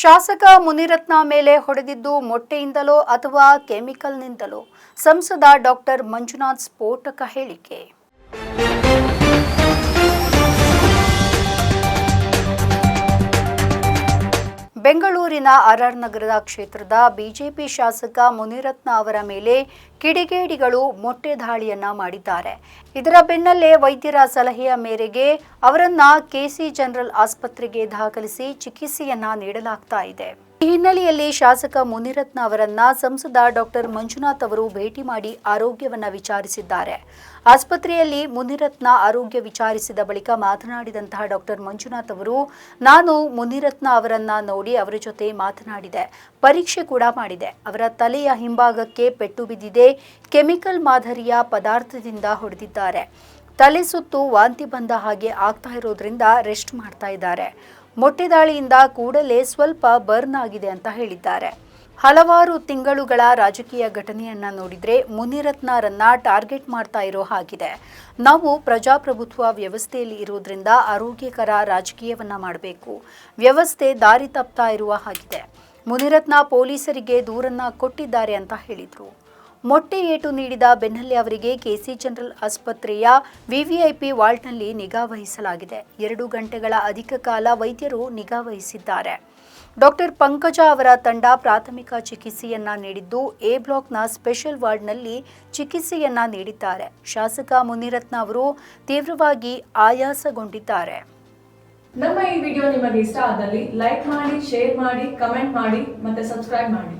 ಶಾಸಕ ಮುನಿರತ್ನ ಮೇಲೆ ಹೊಡೆದಿದ್ದು ಮೊಟ್ಟೆಯಿಂದಲೋ ಅಥವಾ ಕೆಮಿಕಲ್ನಿಂದಲೋ ಸಂಸದ ಡಾಕ್ಟರ್ ಮಂಜುನಾಥ್ ಸ್ಫೋಟಕ ಹೇಳಿಕೆ. ಬೆಂಗಳೂರಿನ ಆರ್ಆರ್ ನಗರದ ಕ್ಷೇತ್ರದ ಬಿಜೆಪಿ ಶಾಸಕ ಮುನಿರತ್ನ ಅವರ ಮೇಲೆ ಕಿಡಿಗೇಡಿಗಳು ಮೊಟ್ಟೆ ದಾಳಿಯನ್ನ ಮಾಡಿದ್ದಾರೆ. ಇದರ ಬೆನ್ನಲ್ಲೇ ವೈದ್ಯರ ಸಲಹೆಯ ಮೇರೆಗೆ ಅವರನ್ನ ಕೆಸಿ ಜನರಲ್ ಆಸ್ಪತ್ರೆಗೆ ದಾಖಲಿಸಿ ಚಿಕಿತ್ಸೆಯನ್ನ ನೀಡಲಾಗ್ತಾ ಇದೆ. ಈ ಹಿನ್ನೆಲೆಯಲ್ಲಿ ಶಾಸಕ ಮುನಿರತ್ನ ಅವರನ್ನ ಸಂಸದ ಡಾಕ್ಟರ್ ಮಂಜುನಾಥ್ ಅವರು ಭೇಟಿ ಮಾಡಿ ಆರೋಗ್ಯವನ್ನ ವಿಚಾರಿಸಿದ್ದಾರೆ. ಆಸ್ಪತ್ರೆಯಲ್ಲಿ ಮುನಿರತ್ನ ಆರೋಗ್ಯ ವಿಚಾರಿಸಿದ ಬಳಿಕ ಮಾತನಾಡಿದಂತಹ ಡಾಕ್ಟರ್ ಮಂಜುನಾಥ್ ಅವರು, ನಾನು ಮುನಿರತ್ನ ಅವರನ್ನ ನೋಡಿ ಅವರ ಜೊತೆ ಮಾತನಾಡಿದೆ. ಪರೀಕ್ಷೆ ಕೂಡ ಮಾಡಿದೆ. ಅವರ ತಲೆಯ ಹಿಂಭಾಗಕ್ಕೆ ಪೆಟ್ಟು ಬಿದ್ದಿದೆ. ಕೆಮಿಕಲ್ ಮಾದರಿಯ ಪದಾರ್ಥದಿಂದ ಹೊಡೆದಿದ್ದಾರೆ. ತಲೆ ಸುತ್ತು ವಾಂತಿ ಬಂದ ಹಾಗೆ ಆಗ್ತಾ ಇರೋದ್ರಿಂದ ರೆಸ್ಟ್ ಮಾಡ್ತಾ ಇದ್ದಾರೆ. ಮೊಟ್ಟೆ ದಾಳಿಯಿಂದ ಕೂಡಲೇ ಸ್ವಲ್ಪ ಬರ್ನ್ ಆಗಿದೆ ಅಂತ ಹೇಳಿದ್ದಾರೆ. ಹಲವಾರು ತಿಂಗಳುಗಳ ರಾಜಕೀಯ ಘಟನೆಯನ್ನ ನೋಡಿದ್ರೆ ಮುನಿರತ್ನರನ್ನ ಟಾರ್ಗೆಟ್ ಮಾಡ್ತಾ ಇರೋ ಹಾಗಿದೆ. ನಾವು ಪ್ರಜಾಪ್ರಭುತ್ವ ವ್ಯವಸ್ಥೆಯಲ್ಲಿ ಇರೋದ್ರಿಂದ ಆರೋಗ್ಯಕರ ರಾಜಕೀಯವನ್ನ ಮಾಡಬೇಕು. ವ್ಯವಸ್ಥೆ ದಾರಿ ತಪ್ತಾ ಇರುವ ಹಾಗಿದೆ. ಮುನಿರತ್ನ ಪೊಲೀಸರಿಗೆ ದೂರನ್ನ ಕೊಟ್ಟಿದ್ದಾರೆ ಅಂತ ಹೇಳಿದ್ರು. ಮೊಟ್ಟೆ ಏಟು ನೀಡಿದ ಬೆನ್ನಲ್ಲೇ ಅವರಿಗೆ ಕೆಸಿ ಜನರಲ್ ಆಸ್ಪತ್ರೆಯ ವಿವಿಐಪಿ ವಾರ್ಡ್ನಲ್ಲಿ ನಿಗಾ ವಹಿಸಲಾಗಿದೆ. ಎರಡು ಗಂಟೆಗಳ ಅಧಿಕ ಕಾಲ ವೈದ್ಯರು ನಿಗಾ ವಹಿಸಿದ್ದಾರೆ. ಡಾಕ್ಟರ್ ಪಂಕಜ ಅವರ ತಂಡ ಪ್ರಾಥಮಿಕ ಚಿಕಿತ್ಸೆಯನ್ನ ನೀಡಿದ್ದು, ಎ ಬ್ಲಾಕ್ನ ಸ್ಪೆಷಲ್ ವಾರ್ಡ್ನಲ್ಲಿ ಚಿಕಿತ್ಸೆಯನ್ನ ನೀಡಿದ್ದಾರೆ. ಶಾಸಕ ಮುನಿರತ್ನ ಅವರು ತೀವ್ರವಾಗಿ ಆಯಾಸಗೊಂಡಿದ್ದಾರೆ. ನಮ್ಮ ಈ ವಿಡಿಯೋ ನಿಮಗೆ ಇಷ್ಟ ಆದಲ್ಲಿ ಲೈಕ್ ಮಾಡಿ, ಶೇರ್ ಮಾಡಿ, ಕಮೆಂಟ್ ಮಾಡಿ ಮತ್ತೆ ಸಬ್ಸ್ಕ್ರೈಬ್ ಮಾಡಿ.